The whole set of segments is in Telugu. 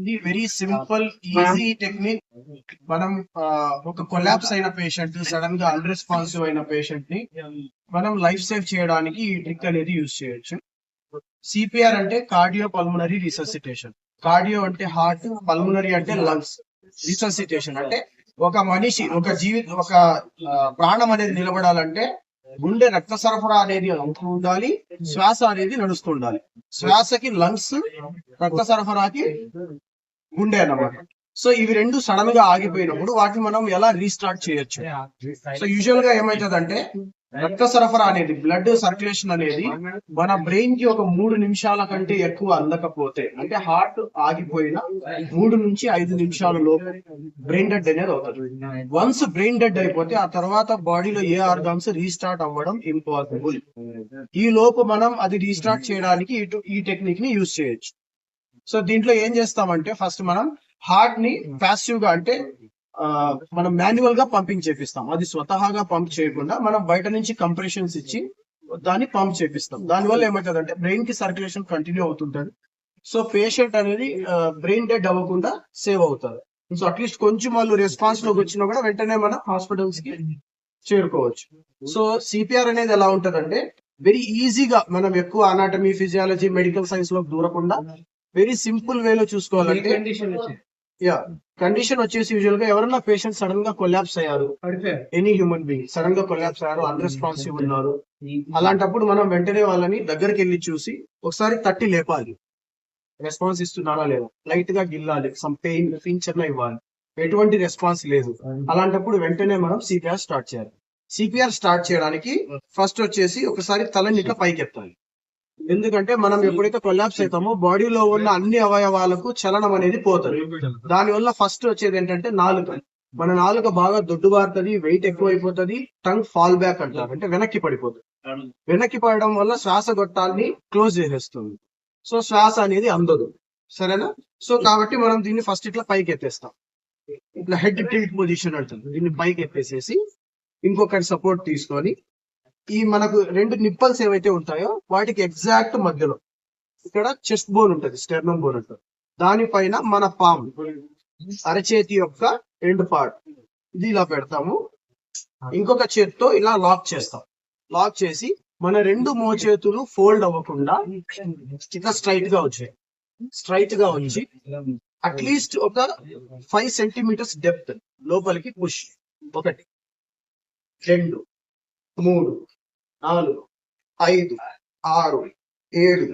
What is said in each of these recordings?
ఇది వెరీ సింపుల్ ఈజీ టెక్నిక్ మనం ఒక కొలాప్స్ అయిన పేషెంట్ సడన్గా అన్రెస్పాన్సివ్ అయిన పేషెంట్ని మనం లైఫ్ సేవ్ చేయడానికి ఈ ట్రిక్ అనేది యూజ్ చేయొచ్చు. సిపిఆర్ అంటే కార్డియో పల్మనరీ రిససిటేషన్ కార్డియో అంటే హార్ట్ పల్మనరీ అంటే లంగ్స్ రిససిటేషన్ అంటే ఒక మనిషి ఒక జీవి ఒక ప్రాణం అనేది నిలబడాలంటే గుండె రక్త సరఫరా అనేది అవుతూ ఉండాలి శ్వాస అనేది నడుస్తూ ఉండాలి. శ్వాసకి లంగ్స్ రక్త సరఫరాకి గుండె అన్నమాట. సో ఇవి రెండు సడన్గా ఆగిపోయినప్పుడు వాటిని మనం ఎలా రీస్టార్ట్ చేయొచ్చు? సో యూజువల్గా ఏమైతుందంటే రక్త సరఫరా అనేది బ్లడ్ సర్క్యులేషన్ అనేది మన బ్రెయిన్కి ఒక మూడు నిమిషాల కంటే ఎక్కువ అందకపోతే అంటే హార్ట్ ఆగిపోయిన మూడు నుంచి ఐదు నిమిషాల లోపు బ్రెయిన్ డెడ్ అనేది అవుతుంది. వన్స్ బ్రెయిన్ డెడ్ అయిపోతే ఆ తర్వాత బాడీలో ఏ ఆర్గాన్స్ రీస్టార్ట్ అవ్వడం ఇంపాసిబుల్ ఈ లోపు మనం అది రీస్టార్ట్ చేయడానికి ఈ టెక్నిక్ని యూజ్ చేయొచ్చు. సో దీంట్లో ఏం చేస్తామంటే ఫస్ట్ మనం హార్ట్ని పాసివ్గా అంటే మనం మాన్యువల్గా పంపింగ్ చేపిస్తాం. అది స్వతహాగా పంప్ చేయకుండా మనం బయట నుంచి కంప్రెషన్స్ ఇచ్చి దాన్ని పంప్ చేపిస్తాం. దానివల్ల ఏమవుతుంది అంటే బ్రెయిన్కి సర్క్యులేషన్ కంటిన్యూ అవుతుంటది. సో పేషెంట్ అనేది బ్రెయిన్ డెడ్ అవ్వకుండా సేవ్ అవుతారు. సో అట్లీస్ట్ కొంచెం వాళ్ళు రెస్పాన్స్లోకి వచ్చినా కూడా వెంటనే మనం హాస్పిటల్స్కి చేరుకోవచ్చు. సో సిపిఆర్ అనేది ఎలా ఉంటదంటే వెరీ ఈజీగా మనం ఎక్కువ అనాటమీ ఫిజియాలజీ మెడికల్ సైన్స్లో దూరకుండా వెరీ సింపుల్ వేలో చూసుకోవాలంటే యా కండిషన్ వచ్చేసి యూజువల్గా ఎవరన్నా పేషెంట్ సడన్గా కొలాప్స్ అయ్యారు. ఎనీ హ్యూమన్ బీయింగ్ సడన్గా కొలాప్స్ అయ్యారు అన్రెస్పాన్సివ్ ఉన్నారు. అలాంటప్పుడు మనం వెంటనే వాళ్ళని దగ్గరికి వెళ్ళి చూసి ఒకసారి తట్టి లేపాలి. రెస్పాన్స్ ఇస్తున్నారా లేదా? లైట్గా గిల్లాలి. సమ్ పెయిన్ ఫీచర్ ఇవ్వాలి. ఎటువంటి రెస్పాన్స్ లేదు. అలాంటప్పుడు వెంటనే మనం సిపిఆర్ స్టార్ట్ చేయాలి. సిపిఆర్ స్టార్ట్ చేయడానికి ఫస్ట్ వచ్చేసి ఒకసారి తలని ఇట్లా పైకి ఎత్తాలి ఎందుకంటే మనం ఎప్పుడైతే కొలాప్స్ అవుతామో బాడీలో ఉన్న అన్ని అవయవాలకు చలనం అనేది పోతుంది. దానివల్ల ఫస్ట్ వచ్చేది ఏంటంటే నాలుక. మన నాలుక బాగా దొడ్డుబారుతుంది వెయిట్ ఎక్కువ అయిపోతుంది టంగ్ ఫాల్ బ్యాక్ అంటారు. అంటే వెనక్కి పడిపోతుంది. వెనక్కి పడడం వల్ల శ్వాస గొట్టాన్ని క్లోజ్ చేసేస్తుంది. సో శ్వాస అనేది అందదు. సరేనా? సో కాబట్టి మనం దీన్ని ఫస్ట్ ఇట్లా పైకి ఎత్తేస్తాం. ఇట్లా హెడ్ టిల్ట్ పొజిషన్ అంటుంది దీన్ని పైకి ఎత్తేసేసి ఇంకొకటి సపోర్ట్ తీసుకొని ఈ మనకు రెండు నిప్పల్స్ ఏవైతే ఉంటాయో వాటికి ఎగ్జాక్ట్ మధ్యలో. ఇక్కడ చెస్ట్ బోన్ ఉంటుంది స్టెర్నం బోన్ ఉంటుంది దానిపైన మన పామ్ అరచేతి యొక్క ఎండ్ పార్ట్ ఇది ఇలా పెడతాము. ఇంకొక చేత్తో ఇలా లాక్ చేస్తాం. లాక్ చేసి మన రెండు మోచేతులు ఫోల్డ్ అవ్వకుండా ఇట్లా స్ట్రైట్గా వచ్చాయి. స్ట్రైట్గా వచ్చి అట్లీస్ట్ ఒక ఫైవ్ సెంటీమీటర్స్ డెప్త్ లోపలికి పుష్ ఒకటి రెండు మూడు. నాలుగు ఐదు ఆరు ఏడు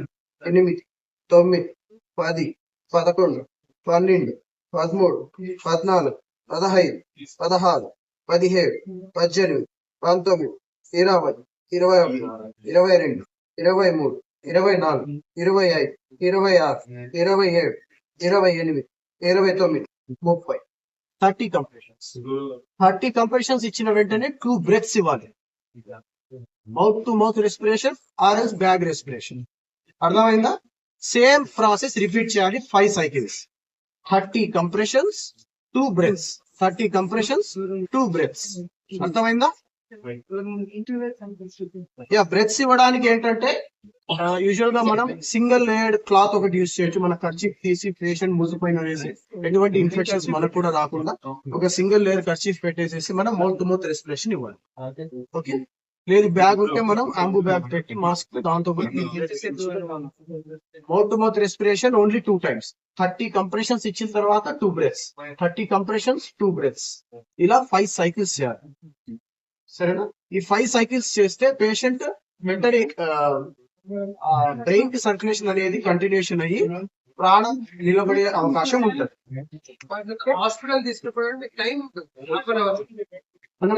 ఎనిమిది తొమ్మిది పది పదకొండు పన్నెండు పదమూడు పద్నాలుగు పదహైదు పదహారు పదిహేడు పద్దెనిమిది పంతొమ్మిది ఇరవై ఇరవై ఒకటి ఇరవై రెండు ఇరవై మూడు ఇరవై నాలుగు ఇరవై ఐదు ఇరవై ఆరు ఇరవై ఏడు ఇరవై ఎనిమిది ఇరవై తొమ్మిది ముప్పై. థర్టీ కంప్రెషన్స్ థర్టీ కంప్రెషన్స్ ఇచ్చిన వెంటనే టూ బ్రెత్స్ ఇవ్వాలి. Mouth to mouth respiration RS bag respiration అర్థమైందా? సేమ్ ప్రాసెస్ రిపీట్ చేయాలి five cycles thirty compressions two breaths thirty compressions two breaths అర్థమైందా? యా బ్రెత్స్ ఇవ్వడానికి ఏంటంటే uh, యూజువల్గా మనం సింగిల్ లేయర్డ్ క్లాత్ ఒకటి యూజ్ చేయొచ్చు. మన ఖర్చు తీసి పేషెంట్ ముసిపోయిన వేసి ఎటువంటి ఇన్ఫెక్షన్స్ మనకు కూడా రాకుండా ఒక సింగిల్ లేయర్ ఖర్చీఫ్ పెట్టేసేసి మనం మౌత్ టు మౌత్ రెస్పిరేషన్ ఇవ్వాలి. ఓకే లేదు బ్యాగ్ ఉంటే మనం అంబు బ్యాగ్ పెట్టి మాస్క్ దాంతో mouth to mouth respiration only two times thirty compressions ఇచ్చిన తర్వాత two breaths thirty compressions two breaths ఇలా ఫైవ్ సైకిల్స్ చేయాలి. సరేనా? ఈ ఫైవ్ సైకిల్స్ చేస్తే పేషెంట్ వెంటనే బ్రెయిన్కి సర్క్యులేషన్ అనేది కంటిన్యూషన్ అయ్యి ప్రాణం నిలబడే అవకాశం ఉంటుంది. హాస్పిటల్ తీసుకుపోవడానికి టైం మనం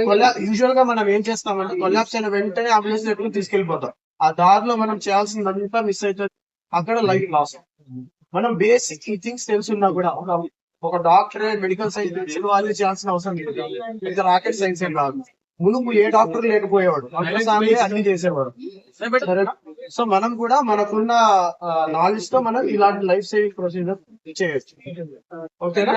యూజువల్గా మనం ఏం చేస్తామంటే కొల్లాప్స్ అయిన వెంటనే అంబులెన్స్ ఎప్పుడు తీసుకెళ్ళిపోతాం ఆ దారిలో మనం చేయాల్సిందంతా మిస్ అవుతుంది అక్కడ లైఫ్ లాస్ మనం బేసిక్ ఈ థింగ్స్ తెలుసున్నా కూడా ఒక ఒక డాక్టర్ మెడికల్ సైన్స్ తెలిసిన వాళ్ళు చేయాల్సిన అవసరం లేదు. ఇది రాకెట్ సైన్స్ ఏం కాదు. మునుపు ఏ డాక్టర్ లేకపోయేవాడు. అల్ట్రాసాంగ్ అన్ని చేసేవాడు. సరేనా? సో మనం కూడా మనకున్న నాలెడ్జ్తో మనం ఇలాంటి లైఫ్ సేవింగ్ ప్రొసీజర్ చేయొచ్చు. ఓకేనా?